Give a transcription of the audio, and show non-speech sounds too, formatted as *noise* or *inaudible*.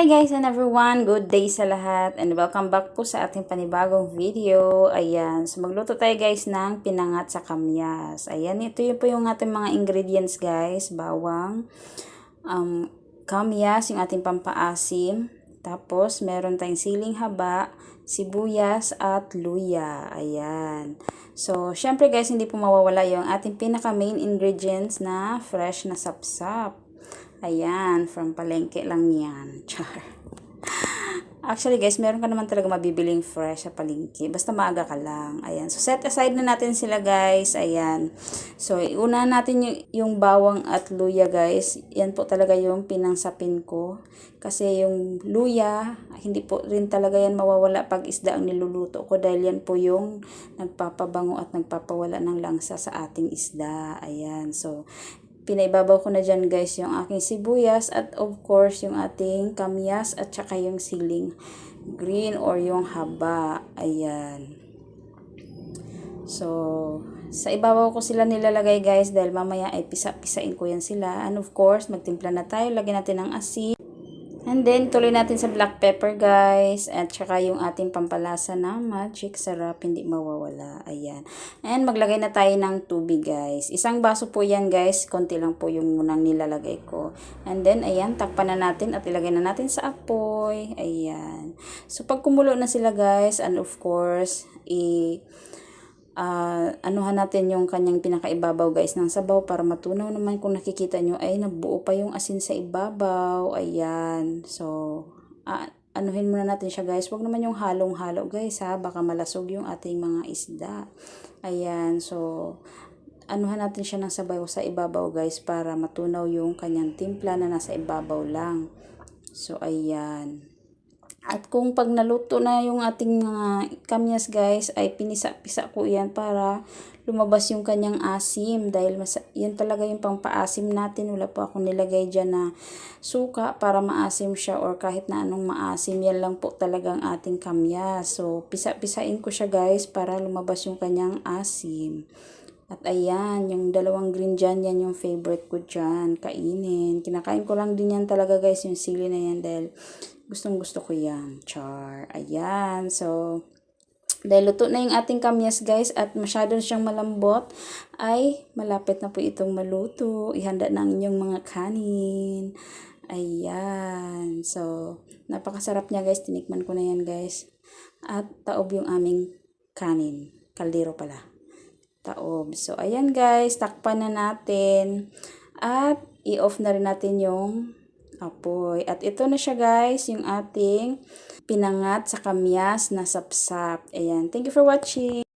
Hi guys and everyone, good day sa lahat and welcome back po sa ating panibagong video. Ayan, so magluto tayo guys ng pinangat sa kamyas. Ayan, ito yun po yung ating mga ingredients guys. Bawang, um, kamyas, yung ating pampaasim. Tapos, meron tayong siling haba, sibuyas at luya. Ayan. So, syempre guys, hindi po mawawala yung ating pinaka main ingredients na fresh na sapsap. Ayan, from palengke lang yan. *laughs* Char. Actually guys, meron ka naman talaga mabibiling fresh sa palengke. Basta maaga ka lang. Ayan. So set aside na natin sila guys. Ayan. So una natin yung, yung bawang at luya guys. Yan po talaga yung pinangsapin ko. Kasi yung luya, hindi po rin talaga yan mawawala pag isda ang niluluto ko. Dahil yan po yung nagpapabango at nagpapawala ng langsa sa ating isda. Ayan. So pinaibabaw ko na dyan guys yung aking sibuyas at of course yung ating kamyas at saka yung siling green or yung haba. Ayan. So, sa ibabaw ko sila nilalagay guys dahil mamaya ay pisa-pisain ko yan sila. And of course, magtimpla na tayo. Lagyan natin ng asin. And then, tuloy natin sa black pepper, guys. At saka yung ating pampalasa na magic sarap, hindi mawawala. Ayan. And maglagay na tayo ng tubig, guys. Isang baso po yan, guys. Konti lang po yung munang nilalagay ko. And then, ayan, takpan na natin at ilagay na natin sa apoy. Ayan. So, pag kumulo na sila, guys, and of course, i- uh, anuhan natin yung kanyang pinakaibabaw guys ng sabaw para matunaw naman kung nakikita nyo ay nabuo pa yung asin sa ibabaw. Ayan. So, uh, anuhin muna natin siya guys. Huwag naman yung halong-halo guys ha. Baka malasog yung ating mga isda. Ayan. So, anuhan natin siya ng sabaw sa ibabaw guys para matunaw yung kanyang timpla na nasa ibabaw lang. So, ayan. At kung pag naluto na yung ating mga kamyas guys, ay pinisa-pisa ko yan para lumabas yung kanyang asim. Dahil mas, yan talaga yung pangpaasim natin. Wala po akong nilagay dyan na suka para maasim siya or kahit na anong maasim. Yan lang po talagang ating kamyas. So, pisa-pisain ko siya guys para lumabas yung kanyang asim. At ayan, yung dalawang green dyan, yan yung favorite ko dyan. Kainin. Kinakain ko lang din yan talaga guys, yung sili na yan dahil gustong gusto ko yan. Char. Ayan. So, dahil luto na yung ating kamyas guys at masyado siyang malambot, ay malapit na po itong maluto. Ihanda na ang inyong mga kanin. Ayan. So, napakasarap niya guys. Tinikman ko na yan guys. At taob yung aming kanin. Kaldero pala taob. So, ayan guys, takpan na natin. At, i-off na rin natin yung apoy. At ito na siya guys, yung ating pinangat sa kamyas na sapsap. Ayan, thank you for watching.